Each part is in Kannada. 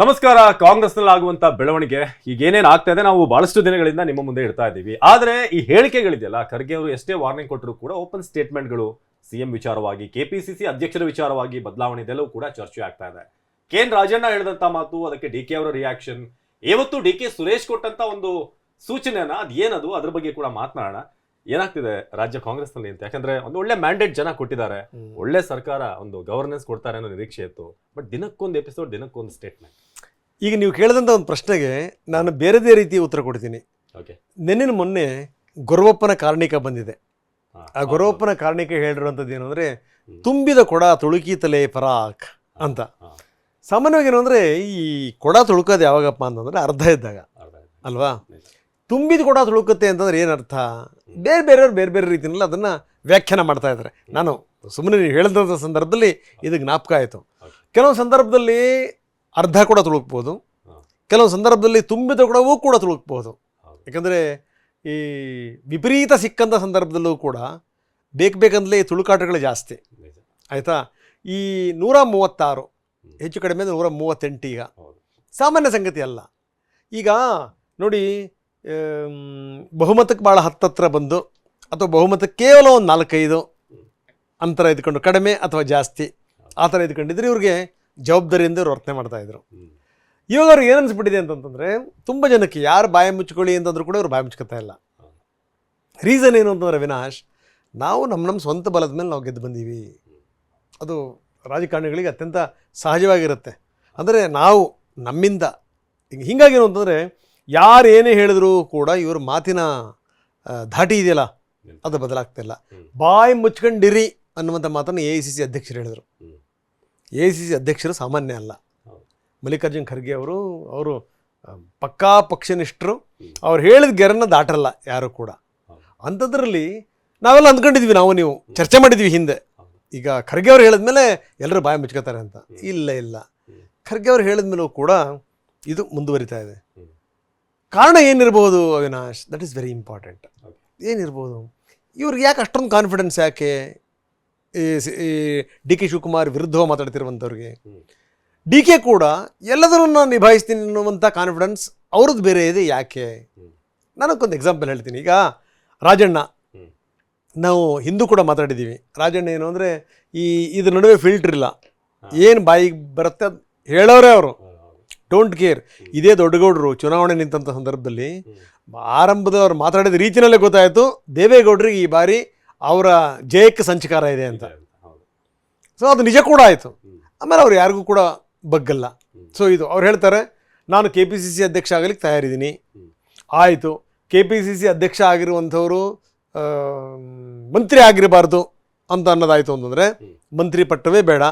ನಮಸ್ಕಾರ. ಕಾಂಗ್ರೆಸ್ನಲ್ಲಿ ಆಗುವಂತ ಬೆಳವಣಿಗೆ ಈಗ ಏನೇನು ಆಗ್ತಾ ಇದೆ ನಾವು ಬಹಳಷ್ಟು ದಿನಗಳಿಂದ ನಿಮ್ಮ ಮುಂದೆ ಇಡ್ತಾ ಇದ್ದೀವಿ. ಆದ್ರೆ ಈ ಹೇಳಿಕೆಗಳಿದೆಯಲ್ಲ, ಖರ್ಗೆ ಅವರು ಎಷ್ಟೇ ವಾರ್ನಿಂಗ್ ಕೊಟ್ಟರು ಕೂಡ ಓಪನ್ ಸ್ಟೇಟ್ಮೆಂಟ್ಗಳು ಸಿಎಂ ವಿಚಾರವಾಗಿ, ಕೆಪಿಸಿಸಿ ಅಧ್ಯಕ್ಷರ ವಿಚಾರವಾಗಿ ಬದಲಾವಣೆ ಇದೆಲ್ಲವೂ ಕೂಡ ಚರ್ಚೆ ಆಗ್ತಾ ಇದೆ. ಕೆ ಎನ್ ರಾಜಣ್ಣ ಹೇಳಿದಂತ ಮಾತು, ಅದಕ್ಕೆ ಡಿ ಕೆ ಅವರ ರಿಯಾಕ್ಷನ್ ಇವತ್ತು ಡಿ ಕೆ ಸುರೇಶ್ ಕೊಟ್ಟಂತ ಒಂದು ಸೂಚನೆಯನ್ನ, ಅದೇನದು, ಅದ್ರ ಬಗ್ಗೆ ಕೂಡ ಮಾತನಾಡೋಣ. ಏನಾಗ್ತಿದೆ ರಾಜ್ಯ ಕಾಂಗ್ರೆಸ್ನಲ್ಲಿ ಅಂತ? ಯಾಕಂದ್ರೆ ಒಂದು ಒಳ್ಳೆ ಮ್ಯಾಂಡೇಟ್ ಜನ ಕೊಟ್ಟಿದ್ದಾರೆ. ಒಳ್ಳೆ ಸರ್ಕಾರ ಒಂದು ಗವರ್ನೆನ್ಸ್ ಕೊಡ್ತಾರೆ ಅನ್ನೋ ನಿರೀಕ್ಷೆ ಇತ್ತು. ಬಟ್ ದಿನಕ್ಕೊಂದು ಎಪಿಸೋಡ್ ದಿನಕ್ಕೊಂದು ಸ್ಟೇಟ್ಮೆಂಟ್ ಈಗ ನೀವು ಕೇಳಿದಂಥ ಒಂದು ಪ್ರಶ್ನೆಗೆ ನಾನು ಬೇರೆದೇ ರೀತಿ ಉತ್ತರ ಕೊಡ್ತೀನಿ. ಓಕೆ ನೆನ್ನಿನ ಮೊನ್ನೆ ಗೊರವಪ್ಪನ ಕಾರಣಿಕ ಬಂದಿದೆ. ಆ ಗೊರವಪ್ಪನ ಕಾರಣಿಕ ಹೇಳಿರುವಂಥದ್ದು ಏನು ಅಂದರೆ ತುಂಬಿದ ಕೊಡ ತುಳುಕೀತಲೆ ಪರಾಕ್ ಅಂತ. ಸಾಮಾನ್ಯವಾಗಿ ಏನು ಅಂದರೆ ಈ ಕೊಡ ತುಳುಕೋದು ಯಾವಾಗಪ್ಪ ಅಂತಂದರೆ ಅರ್ಧ ಇದ್ದಾಗ. ಅಲ್ವಾ? ತುಂಬಿದ ಕೊಡ ತುಳುಕುತ್ತೆ ಅಂತಂದ್ರೆ ಏನರ್ಥ? ಬೇರೆ ಬೇರೆಯವ್ರು ಬೇರೆ ಬೇರೆ ರೀತಿಯಲ್ಲಿ ಅದನ್ನು ವ್ಯಾಖ್ಯಾನ ಮಾಡ್ತಾ ಇದ್ದಾರೆ. ನಾನು ಸುಮ್ಮನೆ ನೀವು ಹೇಳಿದಂಥ ಸಂದರ್ಭದಲ್ಲಿ ಇದು ಜ್ಞಾಪಕ ಆಯಿತು. ಕೆಲವು ಸಂದರ್ಭದಲ್ಲಿ ಅರ್ಧ ಕೂಡ ತುಳುಕ್ಬೋದು. ಕೆಲವು ಸಂದರ್ಭದಲ್ಲಿ ತುಂಬಿದ ಕೂಡವೂ ಕೂಡ ತುಳುಕ್ಬೋದು. ಯಾಕಂದರೆ ಈ ವಿಪರೀತ ಸಿಕ್ಕಂಥ ಸಂದರ್ಭದಲ್ಲೂ ಕೂಡ ಬೇಕು ಬೇಕಂದಲೇ ತುಳುಕಾಟಗಳು ಜಾಸ್ತಿ. ಆಯಿತಾ? ಈ ನೂರ ಮೂವತ್ತಾರು, ಹೆಚ್ಚು ಕಡಿಮೆ ನೂರ ಮೂವತ್ತೆಂಟು ಈಗ. ಸಾಮಾನ್ಯ ಸಂಗತಿ ಅಲ್ಲ. ಈಗ ನೋಡಿ ಬಹುಮತಕ್ಕೆ ಭಾಳ ಹತ್ತತ್ರ ಬಂದು, ಅಥವಾ ಬಹುಮತಕ್ಕೆ ಕೇವಲ ಒಂದು ನಾಲ್ಕೈದು ಅಂತರ ಇದ್ಕೊಂಡು, ಕಡಿಮೆ ಅಥವಾ ಜಾಸ್ತಿ ಆ ಥರ ಇದ್ಕೊಂಡಿದ್ರೆ ಇವ್ರಿಗೆ ಜವಾಬ್ದಾರಿಯಿಂದ ಇವ್ರು ವರ್ತನೆ ಮಾಡ್ತಾಯಿದ್ರು ಇವಾಗ ಅವ್ರಿಗೆ ಏನು ಅಂತಂತಂದರೆ, ತುಂಬ ಜನಕ್ಕೆ ಯಾರು ಬಾಯಿ ಮುಚ್ಕೊಳ್ಳಿ ಅಂತಂದ್ರೂ ಕೂಡ ಇವ್ರು ಬಾಯಿ ಮುಚ್ಕೊತಾ ಇಲ್ಲ. ರೀಸನ್ ಏನು ಅಂತಂದ್ರೆ ವಿನಾಶ್ ನಾವು ನಮ್ಮ ನಮ್ಮ ಸ್ವಂತ ಬಲದ ಮೇಲೆ ನಾವು ಗೆದ್ದು ಬಂದೀವಿ. ಅದು ರಾಜಕಾರಣಿಗಳಿಗೆ ಅತ್ಯಂತ ಸಹಜವಾಗಿರುತ್ತೆ. ಅಂದರೆ ನಾವು ನಮ್ಮಿಂದ ಈಗ ಹಿಂಗಾಗಿ ಏನು ಅಂತಂದರೆ ಯಾರು ಏನೇ ಹೇಳಿದ್ರು ಕೂಡ ಇವ್ರ ಮಾತಿನ ಧಾಟಿ ಇದೆಯಲ್ಲ ಅದು ಬದಲಾಗ್ತಿಲ್ಲ ಬಾಯಿ ಮುಚ್ಕೊಂಡಿರಿ ಅನ್ನುವಂಥ ಮಾತನ್ನು ಎ ಐ ಸಿ ಸಿ ಅಧ್ಯಕ್ಷರು ಹೇಳಿದರು. ಎ ಐ ಸಿ ಸಿ ಅಧ್ಯಕ್ಷರು ಸಾಮಾನ್ಯ ಅಲ್ಲ. ಮಲ್ಲಿಕಾರ್ಜುನ್ ಖರ್ಗೆ ಅವರು ಅವರು ಪಕ್ಕಾ ಪಕ್ಷನಿಷ್ಠರು ಅವ್ರು ಹೇಳಿದ ಗೆರನ್ನ ದಾಟಲ್ಲ ಯಾರು ಕೂಡ. ಅಂಥದ್ರಲ್ಲಿ ನಾವೆಲ್ಲ ಅಂದ್ಕೊಂಡಿದ್ವಿ ನಾವು ನೀವು ಚರ್ಚೆ ಮಾಡಿದ್ವಿ ಹಿಂದೆ. ಈಗ ಖರ್ಗೆ ಅವ್ರು ಹೇಳಿದ್ಮೇಲೆ ಎಲ್ಲರೂ ಬಾಯಿ ಮುಚ್ಕೋತಾರೆ ಅಂತ. ಇಲ್ಲ ಇಲ್ಲ. ಖರ್ಗೆ ಅವ್ರು ಹೇಳಿದ್ಮೇಲೂ ಕೂಡ ಇದು ಮುಂದುವರಿತಾ ಇದೆ. ಕಾರಣ ಏನಿರ್ಬೋದು Avinash? That is very important. ಏನಿರ್ಬೋದು? ಇವ್ರಿಗೆ ಯಾಕೆ ಅಷ್ಟೊಂದು ಕಾನ್ಫಿಡೆನ್ಸ್ ಯಾಕೆ? ಈ ಡಿ ಕೆ ಶಿವಕುಮಾರ್ ವಿರುದ್ಧ ಮಾತಾಡ್ತಿರುವಂಥವ್ರಿಗೆ. ಡಿ ಕೆ ಕೂಡ ಎಲ್ಲದನ್ನೂ ನಾನು ನಿಭಾಯಿಸ್ತೀನಿ ಅನ್ನುವಂಥ ಕಾನ್ಫಿಡೆನ್ಸ್ ಅವ್ರದ್ದು ಬೇರೆ ಇದೆ ಯಾಕೆ? ನನಗೊಂದು ಎಕ್ಸಾಂಪಲ್ ಹೇಳ್ತೀನಿ. ಈಗ ರಾಜಣ್ಣ. ನಾವು ಹಿಂದೂ ಕೂಡ ಮಾತಾಡಿದ್ದೀವಿ. ರಾಜಣ್ಣ ಏನು ಅಂದರೆ ಈ ಇದ್ರ ನಡುವೆ ಫಿಲ್ಟ್ರ್ ಇಲ್ಲ. ಏನು ಬಾಯಿಗೆ ಬರುತ್ತೆ ಅದ್ ಹೇಳೋರೇ ಅವರು. Don't care. ಇದೇ ದೊಡ್ಡಗೌಡರು ಚುನಾವಣೆ ನಿಂತಂಥ ಸಂದರ್ಭದಲ್ಲಿ ಆರಂಭದ ಆರಂಭದವ್ರು ಮಾತಾಡಿದ ರೀತಿಯಲ್ಲೇ ಗೊತ್ತಾಯಿತು ದೇವೇಗೌಡರಿಗೆ ಈ ಬಾರಿ ಅವರ ಜಯಕ್ಕೆ ಸಂಚಕಾರ ಇದೆ ಅಂತ. ಸೊ ಅದು ನಿಜ ಕೂಡ ಆಯಿತು. ಆಮೇಲೆ ಅವ್ರು ಯಾರಿಗೂ ಕೂಡ ಬಗ್ಗಲ್ಲ. ಸೊ ಇದು ಅವ್ರು ಹೇಳ್ತಾರೆ ನಾನು ಕೆ ಪಿ ಸಿ ಸಿ ಅಧ್ಯಕ್ಷ ಆಗಲಿಕ್ಕೆ ತಯಾರಿದ್ದೀನಿ. ಆಯಿತು. ಕೆ ಪಿ ಸಿ ಸಿ ಅಧ್ಯಕ್ಷ ಆಗಿರುವಂಥವರು ಮಂತ್ರಿ ಆಗಿರಬಾರ್ದು ಅಂತ ಅನ್ನೋದಾಯಿತು ಅಂತಂದರೆ. ಮಂತ್ರಿ ಪಟ್ಟವೇ ಬೇಡ.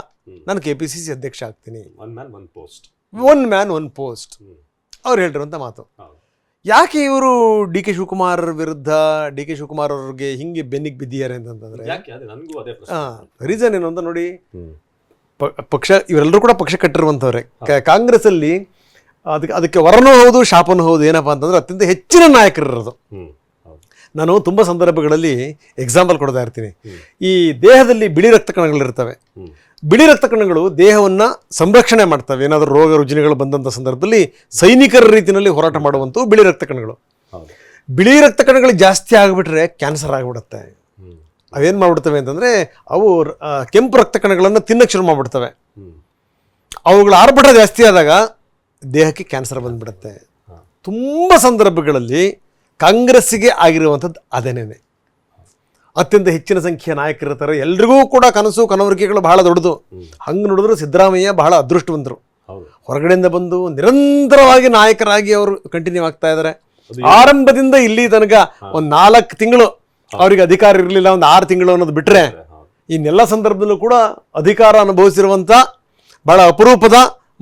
ನಾನು ಕೆ ಪಿ ಸಿ ಸಿ ಅಧ್ಯಕ್ಷ ಆಗ್ತೀನಿ. One man one post one man one post ಅವ್ರು ಹೇಳಿರುವಂಥ ಮಾತು. ಯಾಕೆ ಇವರು ಡಿ ಕೆ ಶಿವಕುಮಾರ್ ವಿರುದ್ಧ ಡಿ ಕೆ ಶಿವಕುಮಾರ್ ಅವ್ರಿಗೆ ಹಿಂಗೆ ಬೆನ್ನಿಗೆ ಬಿದ್ದಿದ್ದಾರೆ ಅಂತಂದ್ರೆ ರೀಸನ್ ಏನು ಅಂತ ನೋಡಿ. ಪಕ್ಷ ಇವರೆಲ್ಲರೂ ಕೂಡ ಪಕ್ಷ ಕಟ್ಟಿರುವಂಥವ್ರೆ. ಕಾಂಗ್ರೆಸ್ ಅಲ್ಲಿ ಅದಕ್ಕೆ ಅದಕ್ಕೆ ವರನೂ ಹೌದು ಶಾಪನೂ ಹೌದು ಏನಪ್ಪ ಅಂತಂದ್ರೆ ಅತ್ಯಂತ ಹೆಚ್ಚಿನ ನಾಯಕರು ಇರೋದು ನಾನು ತುಂಬ ಸಂದರ್ಭಗಳಲ್ಲಿ ಎಕ್ಸಾಂಪಲ್ ಕೊಡ್ತಾ ಇರ್ತೀನಿ. ಈ ದೇಹದಲ್ಲಿ ಬಿಳಿ ರಕ್ತ ಕಣಗಳಿರ್ತವೆ. ಬಿಳಿ ರಕ್ತ ಕಣಗಳು ದೇಹವನ್ನು ಸಂರಕ್ಷಣೆ ಮಾಡ್ತವೆ. ಏನಾದರೂ ರೋಗ ರುಜಿನಗಳು ಬಂದಂಥ ಸಂದರ್ಭದಲ್ಲಿ ಸೈನಿಕರ ರೀತಿಯಲ್ಲಿ ಹೋರಾಟ ಮಾಡುವಂಥವು ಬಿಳಿ ರಕ್ತ ಕಣಗಳು. ಬಿಳಿ ರಕ್ತ ಕಣಗಳು ಜಾಸ್ತಿ ಆಗಿಬಿಟ್ರೆ ಕ್ಯಾನ್ಸರ್ ಆಗಿಬಿಡುತ್ತೆ. ಅವೇನು ಮಾಡಿಬಿಡ್ತವೆ ಅಂತಂದರೆ ಅವು ಕೆಂಪು ರಕ್ತ ಕಣಗಳನ್ನು ತಿನ್ನಕ್ಕೆ ಶುರು ಮಾಡಿಬಿಡ್ತವೆ. ಅವುಗಳು ಆರ್ಭಟ ಜಾಸ್ತಿ ಆದಾಗ ದೇಹಕ್ಕೆ ಕ್ಯಾನ್ಸರ್ ಬಂದ್ಬಿಡುತ್ತೆ. ತುಂಬ ಸಂದರ್ಭಗಳಲ್ಲಿ ಕಾಂಗ್ರೆಸ್ಸಿಗೆ ಆಗಿರುವಂಥದ್ದು ಅದೇನೇನೆ? ಅತ್ಯಂತ ಹೆಚ್ಚಿನ ಸಂಖ್ಯೆಯ ನಾಯಕರಿರ್ತಾರೆ. ಎಲ್ರಿಗೂ ಕೂಡ ಕನಸು ಕನವರಿಕೆಗಳು ಬಹಳ ದೊಡ್ಡದು. ಹಂಗೆ ನೋಡಿದ್ರೆ ಸಿದ್ದರಾಮಯ್ಯ ಬಹಳ ಅದೃಷ್ಟವಂತರು. ಹೊರಗಡೆಯಿಂದ ಬಂದು ನಿರಂತರವಾಗಿ ನಾಯಕರಾಗಿ ಅವರು ಕಂಟಿನ್ಯೂ ಆಗ್ತಾ ಇದ್ದಾರೆ ಆರಂಭದಿಂದ ಇಲ್ಲಿ ತನಕ ಒಂದು ನಾಲ್ಕು ತಿಂಗಳು ಅವರಿಗೆ ಅಧಿಕಾರ ಇರಲಿಲ್ಲ ಒಂದು ಆರು ತಿಂಗಳು ಅನ್ನೋದು ಬಿಟ್ಟರೆ. ಇನ್ನೆಲ್ಲ ಸಂದರ್ಭದಲ್ಲೂ ಕೂಡ ಅಧಿಕಾರ ಅನುಭವಿಸಿರುವಂಥ ಬಹಳ ಅಪರೂಪದ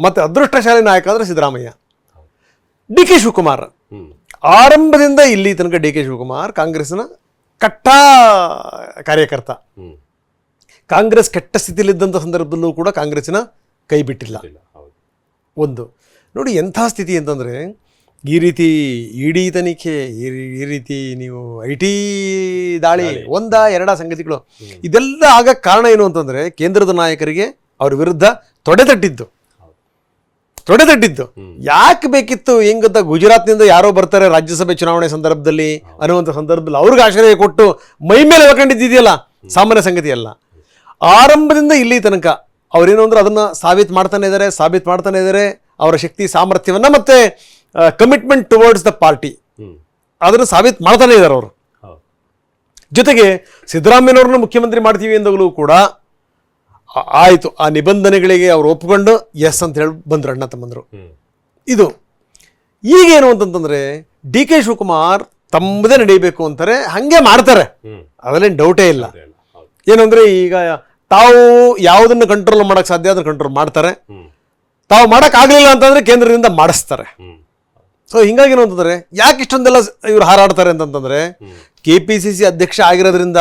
ಮತ್ತು ಅದೃಷ್ಟಶಾಲಿ ನಾಯಕ ಅಂದರೆ ಸಿದ್ದರಾಮಯ್ಯ. D K Shivakumar. ಆರಂಭದಿಂದ ಇಲ್ಲಿ ತನಕ ಡಿ ಕೆ ಶಿವಕುಮಾರ್ ಕಾಂಗ್ರೆಸ್ನ ಕಟ್ಟ ಕಾರ್ಯಕರ್ತ. ಕಾಂಗ್ರೆಸ್ ಕೆಟ್ಟ ಸ್ಥಿತಿಯಲ್ಲಿದ್ದಂಥ ಸಂದರ್ಭದಲ್ಲೂ ಕೂಡ ಕಾಂಗ್ರೆಸ್ಸಿನ ಕೈ ಬಿಟ್ಟಿಲ್ಲ. ಒಂದು. ನೋಡಿ ಎಂಥ ಸ್ಥಿತಿ ಅಂತಂದರೆ ಈ ರೀತಿ ಇಡಿ ತನಿಖೆ ಈ ರೀತಿ ನೀವು ಐ ಟಿ ದಾಳಿ ದಾಳಿ. ಒಂದ ಎರಡ ಸಂಗತಿಗಳು. ಇದೆಲ್ಲ ಆಗಕ್ಕೆ ಕಾರಣ ಏನು ಅಂತಂದರೆ ಕೇಂದ್ರದ ನಾಯಕರಿಗೆ ಅವ್ರ ವಿರುದ್ಧ ತೊಡೆ ತಟ್ಟಿದ್ದು. ತೊಡೆ ತಟ್ಟಿದ್ದು ಯಾಕೆ ಬೇಕಿತ್ತು ಹೆಂಗ್ ಗೊತ್ತಾ? ಗುಜರಾತ್ನಿಂದ ಯಾರೋ ಬರ್ತಾರೆ ರಾಜ್ಯಸಭೆ ಚುನಾವಣೆ ಸಂದರ್ಭದಲ್ಲಿ ಅನ್ನುವಂಥ ಸಂದರ್ಭದಲ್ಲಿ ಅವ್ರಿಗೆ ಆಶ್ರಯ ಕೊಟ್ಟು ಮೈ ಮೇಲೆ ಹೊಕೊಂಡಿದ್ದಿದೆಯಲ್ಲ ಸಾಮಾನ್ಯ ಸಂಗತಿ ಅಲ್ಲ ಆರಂಭದಿಂದ ಇಲ್ಲಿ ತನಕ ಅವ್ರೇನು ಅಂದ್ರೆ ಅದನ್ನ ಸಾಬೀತು ಮಾಡ್ತಾನೆ ಇದ್ದಾರೆ ಸಾಬೀತು ಮಾಡ್ತಾನೆ ಇದ್ದಾರೆ ಅವರ ಶಕ್ತಿ ಸಾಮರ್ಥ್ಯವನ್ನ ಮತ್ತೆ ಕಮಿಟ್ಮೆಂಟ್ ಟುವರ್ಡ್ಸ್ ದ ಪಾರ್ಟಿ ಅದನ್ನು ಸಾಬೀತು ಮಾಡ್ತಾನೆ ಇದ್ದಾರೆ ಅವರು. ಜೊತೆಗೆ ಸಿದ್ದರಾಮಯ್ಯನವ್ರನ್ನ ಮುಖ್ಯಮಂತ್ರಿ ಮಾಡ್ತೀವಿ ಎಂದಾಗಲೂ ಕೂಡ ಆಯ್ತು ಆ ನಿಬಂಧನೆಗಳಿಗೆ ಅವ್ರು ಒಪ್ಕೊಂಡು ಎಸ್ ಅಂತ ಹೇಳಿ ಬಂದ್ರು ಅಣ್ಣ ತಮ್ಮಂದ್ರು. ಇದು ಈಗೇನು ಅಂತಂತಂದರೆ ಡಿ ಕೆ ಶಿವಕುಮಾರ್ ತಮ್ಮದೇ ನಡೀಬೇಕು ಅಂತಾರೆ ಹಂಗೆ ಮಾಡ್ತಾರೆ. ಅದರಲ್ಲಿ ಅದರಲ್ಲೇನು ಡೌಟೇ ಇಲ್ಲ. ಏನಂದರೆ ಈಗ ತಾವು ಯಾವುದನ್ನು ಕಂಟ್ರೋಲ್ ಮಾಡಕ್ ಸಾಧ್ಯ ಅದನ್ನ ಕಂಟ್ರೋಲ್ ಮಾಡ್ತಾರೆ. ತಾವು ಮಾಡಕ್ ಆಗ್ಲಿಲ್ಲ ಅಂತಂದ್ರೆ ಕೇಂದ್ರದಿಂದ ಮಾಡಿಸ್ತಾರೆ. ಸೊ ಹಿಂಗಾಗಿ ಏನು ಅಂತಂದ್ರೆ ಯಾಕೆ ಇಷ್ಟೊಂದೆಲ್ಲ ಇವ್ರು ಹಾರಾಡ್ತಾರೆ ಅಂತಂತಂದರೆ ಕೆ ಪಿ ಸಿ ಸಿ ಅಧ್ಯಕ್ಷ ಆಗಿರೋದ್ರಿಂದ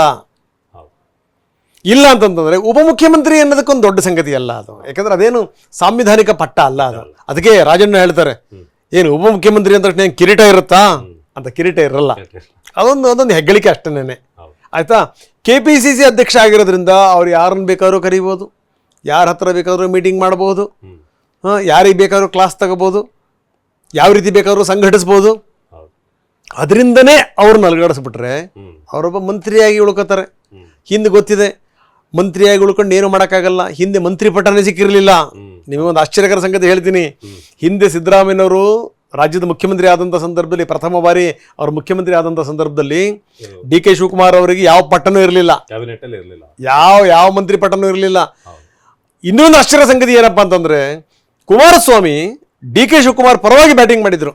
ಇಲ್ಲ ಅಂತಂತಂದ್ರೆ ಉಪಮುಖ್ಯಮಂತ್ರಿ ಅನ್ನೋದಕ್ಕೊಂದು ದೊಡ್ಡ ಸಂಗತಿ ಅಲ್ಲ ಅದು. ಯಾಕಂದ್ರೆ ಅದೇನು ಸಾಂವಿಧಾನಿಕ ಪಟ್ಟ ಅಲ್ಲ ಅದು. ಅದಕ್ಕೆ ರಾಜಣ್ಣ ಹೇಳ್ತಾರೆ ಏನು ಉಪಮುಖ್ಯಮಂತ್ರಿ ಅಂತ ತಕ್ಷಣ ಕಿರೀಟ ಇರುತ್ತಾ? ಅಂತ ಕಿರೀಟ ಇರಲ್ಲ. ಅದೊಂದು ಅದೊಂದು ಹೆಗ್ಗಳಿಕೆ ಅಷ್ಟೇನೆ ಆಯ್ತಾ? ಕೆ ಪಿ ಸಿ ಸಿ ಅಧ್ಯಕ್ಷ ಆಗಿರೋದ್ರಿಂದ ಅವ್ರು ಯಾರನ್ನು ಬೇಕಾದ್ರೂ ಕರಿಬೋದು ಯಾರ ಹತ್ರ ಬೇಕಾದ್ರೂ ಮೀಟಿಂಗ್ ಮಾಡ್ಬೋದು ಹಾಂ ಯಾರಿಗೆ ಬೇಕಾದ್ರೂ ಕ್ಲಾಸ್ ತಗೋಬೋದು ಯಾವ ರೀತಿ ಬೇಕಾದ್ರೂ ಸಂಘಟಿಸ್ಬೋದು. ಅದರಿಂದನೇ ಅವ್ರನ್ನ ಅಲುಗಾಡಿಸ್ಬಿಟ್ರೆ ಅವರೊಬ್ಬ ಮಂತ್ರಿಯಾಗಿ ಉಳ್ಕೋತಾರೆ. ಹಿಂದೆ ಗೊತ್ತಿದೆ ಮಂತ್ರಿಯಾಗಿ ಉಳ್ಕೊಂಡು ಏನು ಮಾಡೋಕ್ಕಾಗಲ್ಲ. ಹಿಂದೆ ಮಂತ್ರಿ ಪಟ್ಟನೇ ಸಿಕ್ಕಿರಲಿಲ್ಲ. ನಿಮಗೊಂದು ಆಶ್ಚರ್ಯಕರ ಸಂಗತಿ ಹೇಳ್ತೀನಿ. ಹಿಂದೆ ಸಿದ್ದರಾಮಯ್ಯನವರು ರಾಜ್ಯದ ಮುಖ್ಯಮಂತ್ರಿ ಆದಂಥ ಸಂದರ್ಭದಲ್ಲಿ ಪ್ರಥಮ ಬಾರಿ ಅವರು ಮುಖ್ಯಮಂತ್ರಿ ಆದಂಥ ಸಂದರ್ಭದಲ್ಲಿ ಡಿ ಕೆ ಶಿವಕುಮಾರ್ ಅವರಿಗೆ ಯಾವ ಪಟ್ಟನೂ ಇರಲಿಲ್ಲ. ಯಾವ ಯಾವ ಮಂತ್ರಿ ಪಟ್ಟನೂ ಇರಲಿಲ್ಲ. ಇನ್ನೊಂದು ಆಶ್ಚರ್ಯ ಸಂಗತಿ ಏನಪ್ಪಾ ಅಂತಂದ್ರೆ ಕುಮಾರಸ್ವಾಮಿ ಡಿ ಕೆ ಶಿವಕುಮಾರ್ ಪರವಾಗಿ ಬ್ಯಾಟಿಂಗ್ ಮಾಡಿದ್ರು.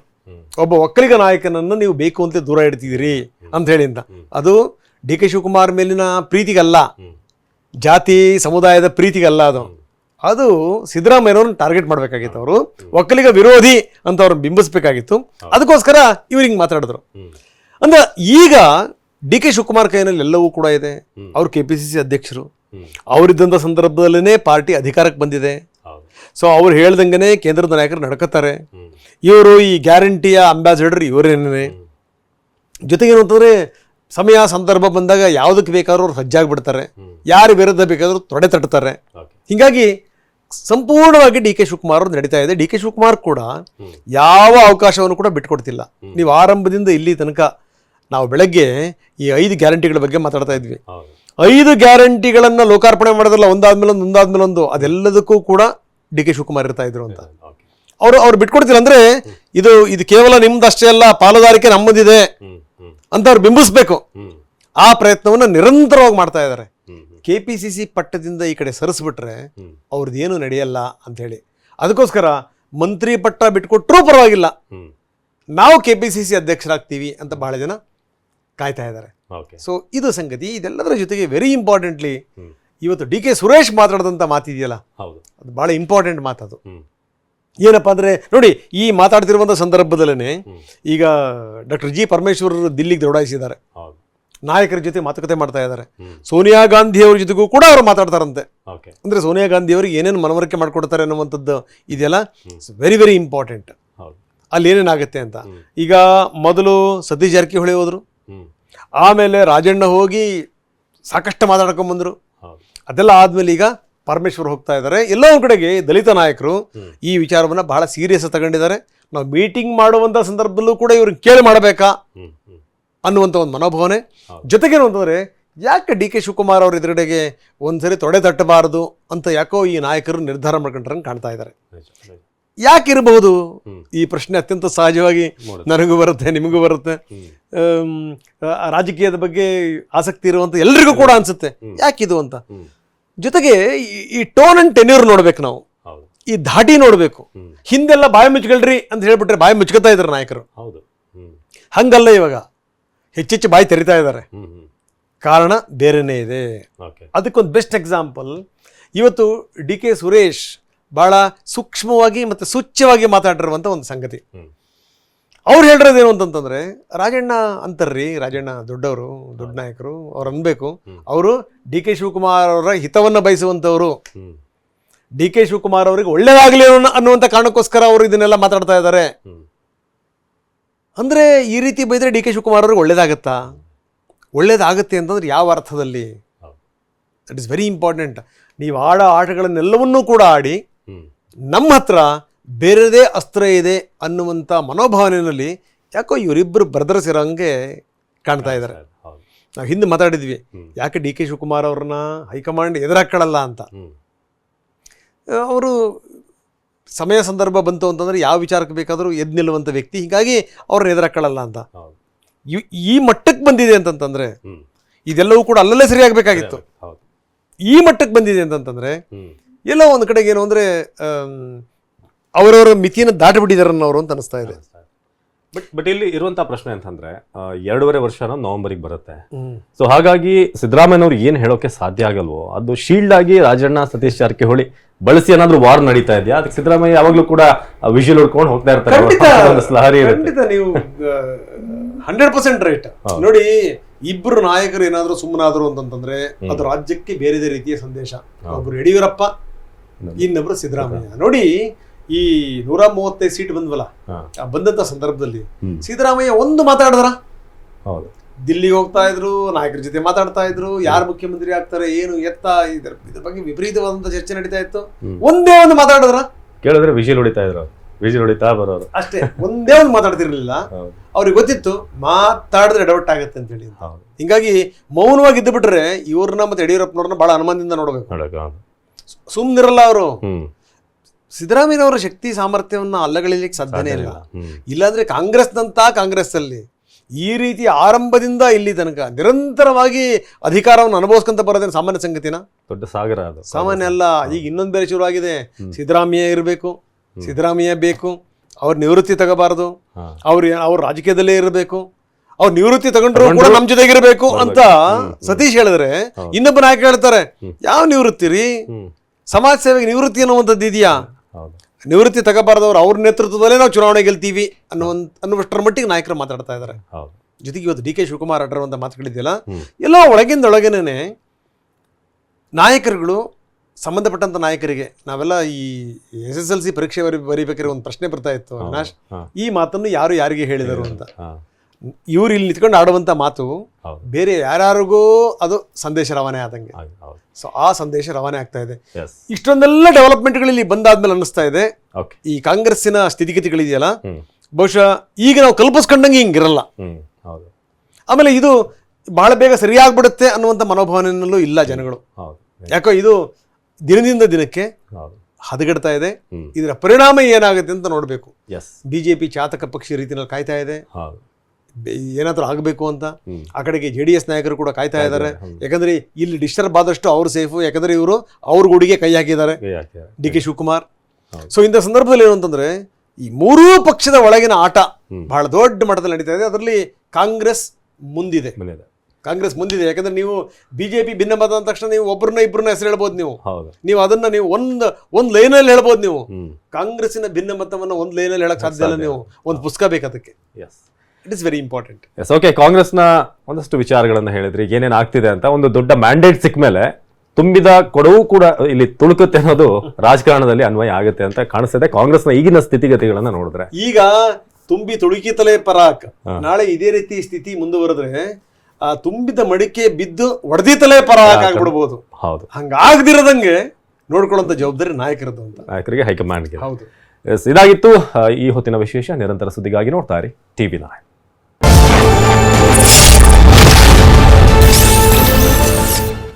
ಒಬ್ಬ ಒಕ್ಕಲಿಗ ನಾಯಕನನ್ನು ನೀವು ಬೇಕು ಅಂತ ದೂರ ಇಡ್ತಿದ್ದೀರಿ ಅಂತ ಹೇಳಿಂದ ಅದು ಡಿ ಕೆ ಶಿವಕುಮಾರ್ ಮೇಲಿನ ಪ್ರೀತಿಗಲ್ಲ. ಜಾತಿ, ಸಮುದಾಯದ ಪ್ರೀತಿಗಲ್ಲ ಅದು. ಅದು ಸಿದ್ದರಾಮಯ್ಯನವ್ರನ್ನ ಟಾರ್ಗೆಟ್ ಮಾಡಬೇಕಾಗಿತ್ತು ಅವರು. ಒಕ್ಕಲಿಗ ವಿರೋಧಿ ಅಂತ ಅವ್ರನ್ನ ಬಿಂಬಿಸಬೇಕಾಗಿತ್ತು. ಅದಕ್ಕೋಸ್ಕರ ಇವ್ರು ಹಿಂಗೆ ಮಾತಾಡಿದ್ರು. ಅಂದ್ರೆ ಈಗ ಡಿ ಕೆ ಶಿವಕುಮಾರ್ ಕೈನಲ್ಲಿ ಎಲ್ಲವೂ ಕೂಡ ಇದೆ. ಅವರು ಕೆ ಪಿ ಸಿ ಸಿ ಅಧ್ಯಕ್ಷರು. ಅವರಿದ್ದಂಥ ಸಂದರ್ಭದಲ್ಲೇ ಪಾರ್ಟಿ ಅಧಿಕಾರಕ್ಕೆ ಬಂದಿದೆ. ಸೊ ಅವ್ರು ಹೇಳ್ದಂಗೆ ಕೇಂದ್ರದ ನಾಯಕರು ನಡ್ಕೋತಾರೆ ಇವರು ಈ ಗ್ಯಾರಂಟಿಯ ಅಂಬಾಸಿಡರ್ ಇವರೇನೇ. ಜೊತೆಗೇನು ಅಂತಂದರೆ ಸಮಯ, ಸಂದರ್ಭ ಬಂದಾಗ ಯಾವುದಕ್ಕೆ ಬೇಕಾದ್ರೂ ಅವ್ರು ಸಜ್ಜಾಗ್ಬಿಡ್ತಾರೆ. ಯಾರ ವಿರುದ್ಧ ಬೇಕಾದರೂ ತೊಡೆ ತಟ್ತಾರೆ. ಹೀಗಾಗಿ ಸಂಪೂರ್ಣವಾಗಿ ಡಿ ಕೆ ಶಿವಕುಮಾರ್ ಅವ್ರು ನಡೀತಾ ಇದೆ. ಡಿ ಕೆ ಶಿವಕುಮಾರ್ ಕೂಡ ಯಾವ ಅವಕಾಶವನ್ನು ಕೂಡ ಬಿಟ್ಕೊಡ್ತಿಲ್ಲ. ನೀವು ಆರಂಭದಿಂದ ಇಲ್ಲಿ ತನಕ ನಾವು ಬೆಳಗ್ಗೆ ಈ ಐದು ಗ್ಯಾರಂಟಿಗಳ ಬಗ್ಗೆ ಮಾತಾಡ್ತಾ ಇದ್ವಿ. ಐದು ಗ್ಯಾರಂಟಿಗಳನ್ನು ಲೋಕಾರ್ಪಣೆ ಮಾಡೋದಿಲ್ಲ ಒಂದಾದ್ಮೇಲೆ ಒಂದು ಒಂದಾದ್ಮೇಲೆ ಒಂದು ಅದೆಲ್ಲದಕ್ಕೂ ಕೂಡ ಡಿ ಕೆ ಶಿವಕುಮಾರ್ ಇರ್ತಾ ಇದ್ರು ಅಂತ. ಅವರು ಅವ್ರು ಬಿಟ್ಕೊಡ್ತಿಲ್ಲ ಅಂದ್ರೆ ಇದು ಇದು ಕೇವಲ ನಿಮ್ದಷ್ಟೇ ಅಲ್ಲ ಪಾಲುದಾರಿಕೆ ನಮ್ಮದಿದೆ ಅಂತ ಅವ್ರು ಬಿಂಬಿಸ್ಬೇಕು. ಆ ಪ್ರಯತ್ನವನ್ನು ನಿರಂತರವಾಗಿ ಮಾಡ್ತಾ ಇದ್ದಾರೆ. ಕೆ ಪಿ ಸಿ ಸಿ ಪಟ್ಟದಿಂದ ಈ ಕಡೆ ಸರಿಸ್ಬಿಟ್ರೆ ಅವ್ರದ್ದು ಏನು ನಡೆಯಲ್ಲ ಅಂತ ಹೇಳಿ ಅದಕ್ಕೋಸ್ಕರ ಮಂತ್ರಿ ಪಟ್ಟ ಬಿಟ್ಕೊಟ್ರೂ ಪರವಾಗಿಲ್ಲ. ನಾವು ಕೆ ಪಿ ಸಿ ಸಿ ಅಧ್ಯಕ್ಷರಾಗ್ತೀವಿ ಅಂತ ಬಹಳ ಜನ ಕಾಯ್ತಾ ಇದ್ದಾರೆ. ಓಕೆ. ಸೊ ಇದು ಸಂಗತಿ. ಇದೆಲ್ಲದರ ಜೊತೆಗೆ ವೆರಿ ಇಂಪಾರ್ಟೆಂಟ್ಲಿ ಇವತ್ತು ಡಿ ಕೆ ಸುರೇಶ್ ಮಾತಾಡಿದಂಥ ಮಾತಿದೆಯಲ್ಲ? ಅದು ಭಾಳ ಇಂಪಾರ್ಟೆಂಟ್ ಮಾತದು ಏನಪ್ಪ ಅಂದರೆ ನೋಡಿ ಈ ಮಾತಾಡ್ತಿರುವಂಥ ಸಂದರ್ಭದಲ್ಲೇ ಈಗ ಡಾಕ್ಟರ್ ಜಿ ಪರಮೇಶ್ವರ್ ದಿಲ್ಲಿಗೆ ದೌಡಾಯಿಸಿದ್ದಾರೆ. ನಾಯಕರ ಜೊತೆ ಮಾತುಕತೆ ಮಾಡ್ತಾ ಇದ್ದಾರೆ. ಸೋನಿಯಾ ಗಾಂಧಿ ಅವ್ರ ಜೊತೆಗೂ ಕೂಡ ಅವರು ಮಾತಾಡ್ತಾರಂತೆ. ಅಂದ್ರೆ ಸೋನಿಯಾ ಗಾಂಧಿ ಅವರಿಗೆ ಏನೇನು ಮನವರಿಕೆ ಮಾಡ್ಕೊಡ್ತಾರೆ ಅನ್ನುವಂಥದ್ದು ಇದೆಯಲ್ಲ? ವೆರಿ ವೆರಿ ಇಂಪಾರ್ಟೆಂಟ್ ಅಲ್ಲಿ ಏನೇನಾಗುತ್ತೆ ಅಂತ. ಈಗ ಮೊದಲು ಸತೀಶ್ ಜಾರಕಿಹೊಳಿ ಹೋದರು. ಆಮೇಲೆ ರಾಜಣ್ಣ ಹೋಗಿ ಸಾಕಷ್ಟು ಮಾತಾಡ್ಕೊಂಬಂದರು ಅದೆಲ್ಲ ಆದ್ಮೇಲೆ ಈಗ ಪರಮೇಶ್ವರ್ ಹೋಗ್ತಾ ಇದ್ದಾರೆ. ಎಲ್ಲ ಒಂದು ಕಡೆಗೆ ದಲಿತ ನಾಯಕರು ಈ ವಿಚಾರವನ್ನು ಬಹಳ ಸೀರಿಯಸ್ ತಗೊಂಡಿದ್ದಾರೆ. ನಾವು ಮೀಟಿಂಗ್ ಮಾಡುವಂಥ ಸಂದರ್ಭದಲ್ಲೂ ಕೂಡ ಇವ್ರಿಗೆ ಕೇಳಿ ಮಾಡಬೇಕಾ? ಅನ್ನುವಂಥ ಒಂದು ಮನೋಭಾವನೆ. ಜೊತೆಗೇನು ಅಂತಂದರೆ ಯಾಕೆ ಡಿ ಕೆ ಶಿವಕುಮಾರ್ ಅವ್ರ ಎದುರುಗಡೆಗೆ ಒಂದ್ಸರಿ ತೊಡೆ ತಟ್ಟಬಾರದು ಅಂತ ಯಾಕೋ ಈ ನಾಯಕರು ನಿರ್ಧಾರ ಮಾಡ್ಕೊಂಡ್ರಂಗೆ ಕಾಣ್ತಾ ಇದ್ದಾರೆ. ಯಾಕಿರಬಹುದು ಈ ಪ್ರಶ್ನೆ ಅತ್ಯಂತ ಸಹಜವಾಗಿ. ನನಗೂ ಬರುತ್ತೆ ನಿಮಗೂ ಬರುತ್ತೆ. ರಾಜಕೀಯದ ಬಗ್ಗೆ ಆಸಕ್ತಿ ಇರುವಂತ ಎಲ್ರಿಗೂ ಕೂಡ ಅನ್ಸುತ್ತೆ. ಯಾಕಿದು ಅಂತ? ಜೊತೆಗೆ ಈ- ಟೋನ್ ಅಂಡ್ ಟೆನ್ಯೂರ್ ನೋಡ್ಬೇಕು ನಾವು. ಈ ಧಾಟಿ ನೋಡ್ಬೇಕು. ಹಿಂದೆಲ್ಲ ಬಾಯಿ ಮುಚ್ಕೊಳ್ರಿ ಅಂತ ಹೇಳ್ಬಿಟ್ರೆ ಬಾಯಿ ಮುಚ್ಕೋತಾ ಇದ್ರು ನಾಯಕರು. ಹಂಗಲ್ಲ ಇವಾಗ. ಹೆಚ್ಚೆಚ್ಚು ಬಾಯಿ ತೆರಿತಾ ಇದ್ದಾರೆ. ಕಾರಣ ಬೇರೆನೇ ಇದೆ. ಅದಕ್ಕೊಂದು ಬೆಸ್ಟ್ ಎಕ್ಸಾಂಪಲ್ ಇವತ್ತು ಡಿ ಕೆ ಸುರೇಶ್ ಭಾಳ ಸೂಕ್ಷ್ಮವಾಗಿ ಮತ್ತು ಸೂಚ್ಯವಾಗಿ ಮಾತಾಡಿರುವಂಥ ಒಂದು ಸಂಗತಿ. ಅವ್ರು ಹೇಳಿರೋದೇನು ಅಂತಂತಂದರೆ ರಾಜಣ್ಣ ಅಂತಾರ್ರಿ ರಾಜಣ್ಣ ದೊಡ್ಡವರು ದೊಡ್ಡ ನಾಯಕರು ಅವ್ರು ಅನ್ಬೇಕು ಅವರು ಡಿ ಕೆ ಶಿವಕುಮಾರ್ ಅವರ ಹಿತವನ್ನು ಬಯಸುವಂಥವ್ರು ಡಿ ಕೆ ಶಿವಕುಮಾರ್ ಅವರಿಗೆ ಒಳ್ಳೇದಾಗಲಿ ಅನ್ನೋ ಅನ್ನುವಂಥ ಕಾರಣಕ್ಕೋಸ್ಕರ ಅವರು ಇದನ್ನೆಲ್ಲ ಮಾತಾಡ್ತಾ ಇದ್ದಾರೆ. ಅಂದರೆ ಈ ರೀತಿ ಬೈದರೆ ಡಿ ಕೆ ಶಿವಕುಮಾರ್ ಅವ್ರಿಗೆ ಒಳ್ಳೇದಾಗತ್ತಾ? ಒಳ್ಳೇದಾಗತ್ತೆ ಅಂತಂದ್ರೆ ಯಾವ ಅರ್ಥದಲ್ಲಿ? ದಟ್ ಇಸ್ ವೆರಿ ಇಂಪಾರ್ಟೆಂಟ್ ನೀವು ಆಡೋ ಆಟಗಳನ್ನೆಲ್ಲವನ್ನೂ ಕೂಡ ಆಡಿ ನಮ್ಮ ಹತ್ರ ಬೇರೆದೇ ಅಸ್ತ್ರ ಇದೆ ಅನ್ನುವಂಥ ಮನೋಭಾವನೆಯಲ್ಲಿ ಯಾಕೋ ಇವರಿಬ್ಬರು ಬ್ರದರ್ಸ್ ಇರೋಂಗೆ ಕಾಣ್ತಾ ಇದ್ದಾರೆ. ನಾವು ಹಿಂದೆ ಮಾತಾಡಿದ್ವಿ. ಯಾಕೆ ಡಿ ಕೆ ಶಿವಕುಮಾರ್ ಅವ್ರನ್ನ ಹೈಕಮಾಂಡ್ ಎದುರಾಕ್ಕಳಲ್ಲ ಅಂತ? ಅವರು ಸಮಯ ಸಂದರ್ಭ ಬಂತು ಅಂತಂದ್ರೆ ಯಾವ ವಿಚಾರಕ್ಕೆ ಬೇಕಾದರೂ ಎದ್ದು ನಿಲ್ಲುವಂಥ ವ್ಯಕ್ತಿ. ಹೀಗಾಗಿ ಅವ್ರನ್ನ ಎದುರಾಕೊಳ್ಳಲ್ಲ ಅಂತ. ಈ ಮಟ್ಟಕ್ಕೆ ಬಂದಿದೆ ಅಂತಂತಂದ್ರೆ ಇದೆಲ್ಲವೂ ಕೂಡ ಅಲ್ಲಲ್ಲೇ ಸರಿಯಾಗಬೇಕಾಗಿತ್ತು. ಈ ಮಟ್ಟಕ್ಕೆ ಬಂದಿದೆ ಅಂತಂತಂದ್ರೆ ಎಲ್ಲ ಎಲ್ಲೋ ಒಂದು ಕಡೆಗೆ ಏನು ಅಂದರೆ ಅವರವರ ಮಿತಿಯನ್ನು ದಾಟಿಬಿಟ್ಟಿದ್ದಾರೆ ಅನ್ನೋರು ಅಂತ ಅನಿಸ್ತಾ ಇದೆ. ಬಟ್ ಬಟ್ ಇಲ್ಲಿ ಇರುವಂತ ಪ್ರಶ್ನೆ ಅಂತಂದ್ರೆ ಎರಡೂವರೆ ವರ್ಷನ ನವೆಂಬರಿಗೆ ಬರುತ್ತೆ. ಸೊ ಹಾಗಾಗಿ ಸಿದ್ದರಾಮಯ್ಯನವ್ರು ಏನ್ ಹೇಳೋಕೆ ಸಾಧ್ಯ ಆಗಲ್ವೋ ಅದು ಶೀಲ್ಡ್ ಆಗಿ ರಾಜಣ್ಣ ಸತೀಶ್ ಜಾರಕಿಹೊಳಿ ಬಳಸಿ ಏನಾದ್ರೂ ವಾರ್ ನಡೀತಾ ಇದೆಯಾ? ಅದಕ್ಕೆ ಸಿದ್ದರಾಮಯ್ಯ ಯಾವಾಗ್ಲೂ ಕೂಡ ವಿಷಲ್ ಹೊಡ್ಕೊಂಡು ಹೋಗ್ತಾ ಇರ್ತಾರೆ. ನೀವು ಹಂಡ್ರೆಡ್ ಪರ್ಸೆಂಟ್ ರೈಟ್ ನೋಡಿ ಇಬ್ರು ನಾಯಕರು ಏನಾದ್ರು ಸುಮ್ಮನಾದ್ರು ಅಂತಂದ್ರೆ ಅದು ರಾಜ್ಯಕ್ಕೆ ಬೇರೆ ರೀತಿಯ ಸಂದೇಶ. ಒಬ್ರು ಯಡಿಯೂರಪ್ಪ ಇನ್ನೊಬ್ರು ಸಿದ್ದರಾಮಯ್ಯ. ನೋಡಿ ಈ ನೂರ ಮೂವತ್ತೈದು ಸೀಟ್ ಬಂದ್ವಲ್ಲ ಆ ಬಂದಂತ ಸಂದರ್ಭದಲ್ಲಿ. ಸಿದ್ದರಾಮಯ್ಯ ಒಂದು ಮಾತಾಡಿದ್ರ? ಹೌದು. ದಿಲ್ಲಿಗೆ ಹೋಗ್ತಾ ಇದ್ರು ನಾಯಕರ ಜೊತೆ ಮಾತಾಡ್ತಾ ಇದ್ರು ಯಾರು ಮುಖ್ಯಮಂತ್ರಿ ಆಗ್ತಾರೆ ಏನು ಎತ್ತ ಇದ್ರ ಇದ್ರ ಬಗ್ಗೆ ವಿಪರೀತವಾದಂತ ಚರ್ಚೆ ನಡೀತಾ ಇತ್ತು. ಒಂದೇ ಒಂದು ಮಾತಾಡಿದ್ರ? ಕೇಳಿದ್ರೆ ವಿಜಿಲ್ ಹೊಡಿತಾ ಇದ್ರು ವಿಜಿಲ್ ಹೊಡಿತಾ ಬರೋರು. ಅಷ್ಟೇ ಒಂದೇ ಒಂದು ಮಾತಾಡ್ತಿರ್ಲಿಲ್ಲ. ಅವ್ರಿಗೆ ಗೊತ್ತಿತ್ತು ಮಾತಾಡಿದ್ರೆ ಡೌಟ್ ಆಗತ್ತೆ ಅಂತ ಹೇಳಿ ಹಿಂಗಾಗಿ ಮೌನವಾಗಿ ಇದ್ದು ಬಿಟ್ರೆ ಇವ್ರನ್ನ ಮತ್ತೆ ಯಡಿಯೂರಪ್ಪನವ್ರನ್ನ ಬಹಳ ಅನುಮಾನದಿಂದ ನೋಡ್ಬೇಕು. ಸುಮ್ಮನಿರಲ್ಲ ಅವರು. ಸಿದ್ದರಾಮಯ್ಯನವರ ಶಕ್ತಿ ಸಾಮರ್ಥ್ಯವನ್ನು ಅಲ್ಲಗಳಿಲಿಕ್ಕೆ ಸಾಧ್ಯನೇ ಇಲ್ಲ. ಇಲ್ಲಾಂದರೆ ಕಾಂಗ್ರೆಸ್ ಅಲ್ಲಿ ಈ ರೀತಿ ಆರಂಭದಿಂದ ಇಲ್ಲಿ ತನಕ ನಿರಂತರವಾಗಿ ಅಧಿಕಾರವನ್ನು ಅನುಭವಿಸ್ಕೊಂತ ಬರೋದೇನು ಸಾಮಾನ್ಯ ಸಂಗತಿನ? ದೊಡ್ಡ ಸಾಗರ ಅದು. ಸಾಮಾನ್ಯ ಅಲ್ಲ. ಈಗ ಇನ್ನೊಂದು ಬೇರೆ ಶುರುವಾಗಿದೆ ಸಿದ್ದರಾಮಯ್ಯ ಇರಬೇಕು. ಸಿದ್ದರಾಮಯ್ಯ ಬೇಕು. ಅವ್ರ ನಿವೃತ್ತಿ ತಗೋಬಾರದು. ಅವ್ರ ಅವ್ರು ರಾಜಕೀಯದಲ್ಲೇ ಇರಬೇಕು. ಅವ್ರು ನಿವೃತ್ತಿ ತಗೊಂಡ್ರು ಕೂಡ ನಮ್ಮ ಜೊತೆಗಿರಬೇಕು ಅಂತ. ಸತೀಶ್ ಹೇಳಿದ್ರೆ. ಇನ್ನೊಬ್ಬ ನಾಯಕ ಹೇಳ್ತಾರೆ. ಯಾವ ನಿವೃತ್ತಿ ರೀ ಸಮಾಜ ಸೇವೆಗೆ ನಿವೃತ್ತಿ ಅನ್ನುವಂಥದ್ದು ಇದೆಯಾ? ನಿವೃತ್ತಿ ತಗೋಬಾರ್ದವ್ರು ಅವ್ರ ನೇತೃತ್ವದಲ್ಲೇ ನಾವು ಚುನಾವಣೆ ಗೆಲ್ತೀವಿ ಅನ್ನುವಂತ ಅನ್ನುವಷ್ಟರ ಮಟ್ಟಿಗೆ ನಾಯಕರು ಮಾತಾಡ್ತಾ ಇದ್ದಾರೆ ಜೊತೆಗೆ ಇವತ್ತು ಡಿ ಕೆ ಶಿವಕುಮಾರ್ ಆಡಿರುವಂಥ ಮಾತುಗಳಿದೆಯಲ್ಲ ಎಲ್ಲ ಒಳಗಿಂದೊಳಗೇನೆ ನಾಯಕರುಗಳು ಸಂಬಂಧಪಟ್ಟಂತ ನಾಯಕರಿಗೆ ನಾವೆಲ್ಲ ಈ ಎಸ್ ಎಸ್ ಎಲ್ ಸಿ ಪರೀಕ್ಷೆ ಬರಿ ಬರೀಬೇಕಾದ್ರೆ ಒಂದು ಪ್ರಶ್ನೆ ಬರ್ತಾ ಇತ್ತು ಅವಿನಾಶ್ ಈ ಮಾತನ್ನು ಯಾರು ಯಾರಿಗೆ ಹೇಳಿದರು ಅಂತ? ಇವ್ರು ಇಲ್ಲಿ ನಿಂತ್ಕೊಂಡು ಆಡುವಂತ ಮಾತು ಬೇರೆ ಯಾರ್ಯಾರಿಗೂ ಅದು ಸಂದೇಶ ರವಾನೆ ಆದಂಗೆ. ಸೊ ಆ ಸಂದೇಶ ರವಾನೆ ಆಗ್ತಾ ಇದೆ. ಇಷ್ಟೊಂದೆಲ್ಲ ಇಷ್ಟೊಂದೆಲ್ಲ ಡೆವಲಪ್ಮೆಂಟ್ಗಳಲ್ಲಿ ಬಂದಾದ್ಮೇಲೆ ಅನ್ನಿಸ್ತಾ ಇದೆ. ಈ ಕಾಂಗ್ರೆಸ್ಸಿನ ಸ್ಥಿತಿಗತಿಗಳಿದೆಯಲ್ಲ ಬಹುಶಃ ಈಗ ನಾವು ಕಲ್ಪಿಸ್ಕೊಂಡಂಗೆ ಹಿಂಗಿರಲ್ಲ. ಆಮೇಲೆ ಇದು ಬಹಳ ಬೇಗ ಸರಿಯಾಗ್ಬಿಡುತ್ತೆ ಅನ್ನುವಂಥ ಮನೋಭಾವನೆಯಲ್ಲೂ ಇಲ್ಲ ಜನಗಳು. ಯಾಕೋ ಇದು ದಿನದಿಂದ ದಿನಕ್ಕೆ ಹೌದು. ಹದಗೆಡ್ತಾ ಇದೆ. ಇದರ ಪರಿಣಾಮ ಏನಾಗುತ್ತೆ ಅಂತ ನೋಡಬೇಕು. ಬಿಜೆಪಿ ಚಾತಕ ಪಕ್ಷಿ ರೀತಿಯಲ್ಲಿ ಕಾಯ್ತಾ ಇದೆ. ಏನಾದ್ರೂ ಆಗಬೇಕು ಅಂತ ಆ ಕಡೆಗೆ ಜೆ ಡಿ ಎಸ್ ನಾಯಕರು ಕೂಡ ಕಾಯ್ತಾ ಇದ್ದಾರೆ. ಯಾಕಂದ್ರೆ ಇಲ್ಲಿ ಡಿಸ್ಟರ್ಬ್ ಆದಷ್ಟು ಅವರು ಸೇಫು ಯಾಕಂದ್ರೆ ಇವರು ಅವ್ರ ಗುಡಿಗೆ ಕೈ ಹಾಕಿದ್ದಾರೆ. D K Shivakumar. ಸೊ ಇಂಥ ಸಂದರ್ಭದಲ್ಲಿ ಏನು ಅಂತಂದ್ರೆ ಈ ಮೂರೂ ಪಕ್ಷದ ಒಳಗಿನ ಆಟ. ಬಹಳ ದೊಡ್ಡ ಮಟ್ಟದಲ್ಲಿ ನಡೀತಾ ಇದೆ. ಅದರಲ್ಲಿ ಕಾಂಗ್ರೆಸ್ ಮುಂದಿದೆ. ಕಾಂಗ್ರೆಸ್ ಮುಂದಿದೆ. ಯಾಕಂದ್ರೆ ನೀವು ಬಿಜೆಪಿ ಭಿನ್ನಮತ ಅಂದ ತಕ್ಷಣ ನೀವು ಒಬ್ಬರನ್ನ ಇಬ್ಬರನ್ನ ಹೆಸರು ಹೇಳ್ಬೋದು ನೀವು. ನೀವು ಅದನ್ನ ನೀವು ಒಂದು ಒಂದು ಲೈನಲ್ಲಿ ಹೇಳ್ಬೋದು ನೀವು. ಕಾಂಗ್ರೆಸ್ಸಿನ ಭಿನ್ನ ಭಿನ್ನಮತವನ್ನು ಒಂದು ಲೈನಲ್ಲಿ ಹೇಳಕ್ ಸಾಧ್ಯ ಇಲ್ಲ ನೀವು. ಒಂದು ಪುಸ್ತಕ ಬೇಕು ಅದಕ್ಕೆ. Yes it is very important yes okay ಕಾಂಗ್ರೆಸ್ನ ಒಂದಷ್ಟು ವಿಚಾರಗಳನ್ನು ಹೇಳಿದ್ರಿ. ಈಗ ಏನೇನ್ ಆಗ್ತಿದೆ ಅಂತ ಒಂದು ದೊಡ್ಡ ಮ್ಯಾಂಡೇಟ್ ಸಿಕ್ಕ ಮೇಲೆ ತುಂಬಿದ ಕೊಡವು ಕೂಡ ಇಲ್ಲಿ ತುಳುಕುತ್ತೆ ಅನ್ನೋದು ರಾಜಕಾರಣದಲ್ಲಿ ಅನ್ವಯ ಆಗುತ್ತೆ ಅಂತ ಕಾಣಿಸ್ತಿದೆ. ಕಾಂಗ್ರೆಸ್ನ ಈಗಿನ ಸ್ಥಿತಿಗತಿಗಳನ್ನ ನೋಡಿದ್ರೆ. ಈಗ ತುಂಬಿ ತುಳುಕಿತಲೇ ಪರಾಕ್. ನಾಳೆ ಇದೇ ರೀತಿ ಸ್ಥಿತಿ ಮುಂದುವರೆದ್ರೆ ಆ ತುಂಬಿದ ಮಡಿಕೆ ಬಿದ್ದು ಒಡೆದಿತಲೇ ಪರಾಕ್ ಆಗ್ಬಿಡ್ಬೋದು. ಹೌದು. ಹಂಗಾಗದಿರದಂಗೆ ನೋಡ್ಕೊಳ್ಳೋಂಥ ಜವಾಬ್ದಾರಿ ನಾಯಕರದ್ದು ಅಂತ. ನಾಯಕರಿಗೆ ಹೈಕಮಾಂಡ್ಗೆ. ಹೌದು. ಎಸ್ ಇದಾಗಿತ್ತು ಆ, ಈ ಹೊತ್ತಿನ ವಿಶೇಷ. ನಿರಂತರ ಸುದ್ದಿಗಾಗಿ ನೋಡ್ತಾ ಇರಿ. TV nine